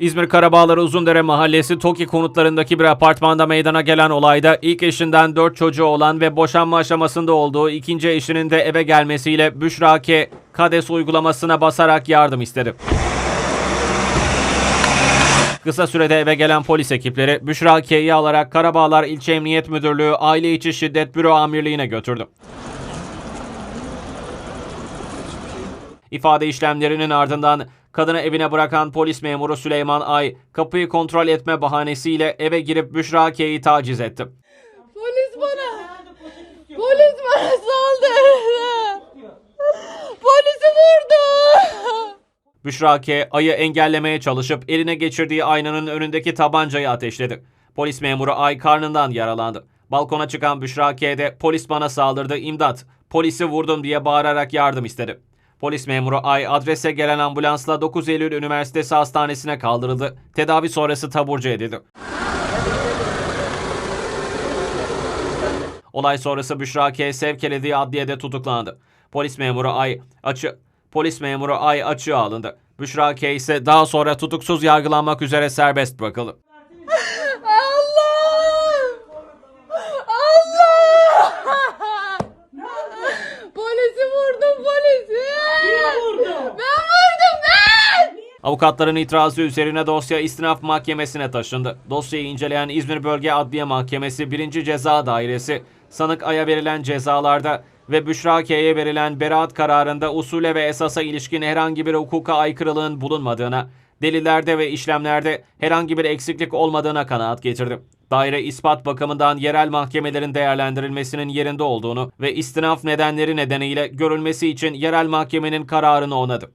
İzmir Karabağlar Uzundere Mahallesi TOKİ konutlarındaki bir apartmanda meydana gelen olayda ilk eşinden 4 çocuğu olan ve boşanma aşamasında olduğu ikinci eşinin de eve gelmesiyle Büşra K. KADES uygulamasına basarak yardım istedi. Kısa sürede eve gelen polis ekipleri Büşra K'yi alarak Karabağlar İlçe Emniyet Müdürlüğü Aile İçi Şiddet Büro Amirliğine götürdü. İfade işlemlerinin ardından kadını evine bırakan polis memuru Süleyman Ay, kapıyı kontrol etme bahanesiyle eve girip Büşra K'yi taciz etti. Polis bana. Polis bana saldırdı. Polisi vurdu. Büşra K. Ay'ı engellemeye çalışıp eline geçirdiği aynanın önündeki tabancayı ateşledi. Polis memuru Ay karnından yaralandı. Balkona çıkan Büşra K. de polis bana saldırdı imdat, polisi vurdum diye bağırarak yardım istedi. Polis memuru Ay adrese gelen ambulansla 9 Eylül Üniversitesi Hastanesi'ne kaldırıldı. Tedavi sonrası taburcu edildi. Olay sonrası Büşra K. sevk edildiği adliyede tutuklandı. Polis memuru Ay açı Polis memuru Ay açığa alındı. Büşra K. ise daha sonra tutuksuz yargılanmak üzere serbest bırakıldı. Allah! Allah! Polisi vurdum polisi. Kim vurdu? Ben vurdum ben. Avukatların itirazı üzerine dosya istinaf mahkemesine taşındı. Dosyayı inceleyen İzmir Bölge Adliye Mahkemesi 1. Ceza Dairesi, sanık Ay'a verilen cezalarda ve Büşra K'ye verilen beraat kararında usule ve esasa ilişkin herhangi bir hukuka aykırılığın bulunmadığına, delillerde ve işlemlerde herhangi bir eksiklik olmadığına kanaat getirdi. Daire ispat bakımından yerel mahkemelerin değerlendirilmesinin yerinde olduğunu ve istinaf nedenleri nedeniyle görülmesi için yerel mahkemenin kararını onadı.